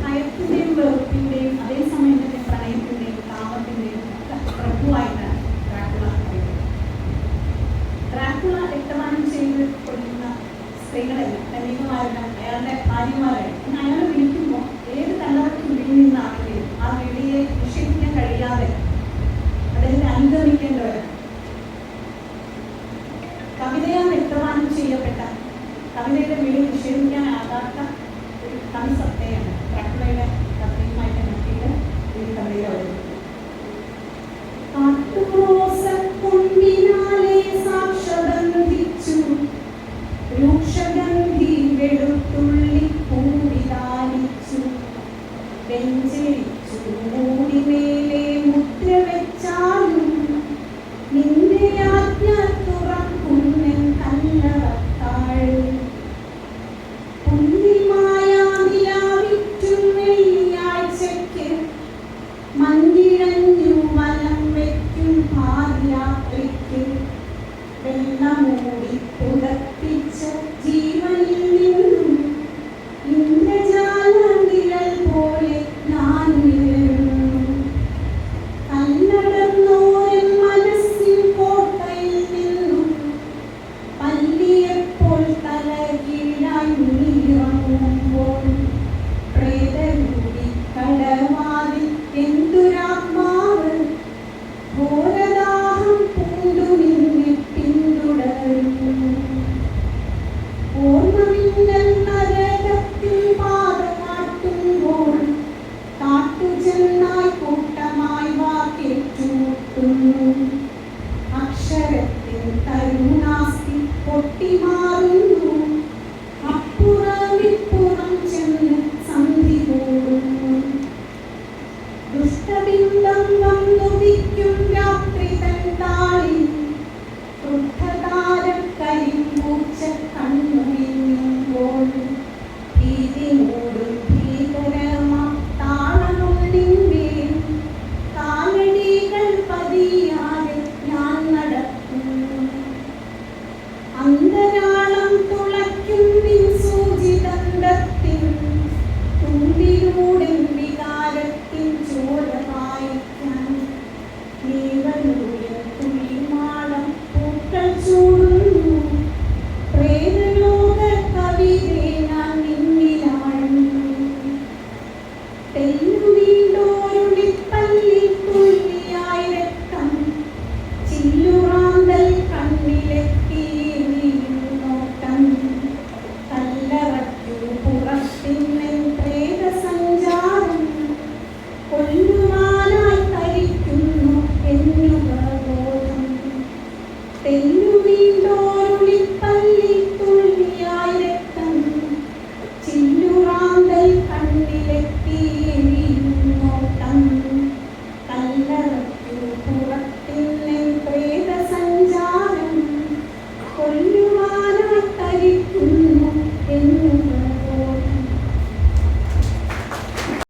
ഭയത്തിന്റെയും വെറുപ്പിന്റെയും അതേസമയം തന്നെ പ്രണയത്തിന്റെയും താപത്തിന്റെയും പ്രഭുവായിട്ടാണ് Dracula Dracula രക്തപാനം ചെയ്ത് കൊള്ളുന്ന സ്ത്രീകളല്ല കന്യകമാരുടെ അയാളുടെ ഭാര്യമാരെ അയാൾ വിളിക്കുമ്പോൾ ഏത് കണ്ണവർക്ക് വിളിയിൽ നിന്നാണെങ്കിലും ആ വിളിയെ നിഷേധിക്കാൻ കഴിയാതെ അതിൽ അനുഗമിക്കേണ്ടവരാണ്. കവിതയാൽ വ്യക്തമാനം ചെയ്യപ്പെട്ട तमिल मिले विषय आधार कम तो सकते हैं। നാട്ടുജന്നായി കൂട്ടമായി വാക്കിട്ടുമുട്ടുന്നു അക്ഷരത്തിൽ കരുണാസ്തി പൊട്ടിമാറുന്നു.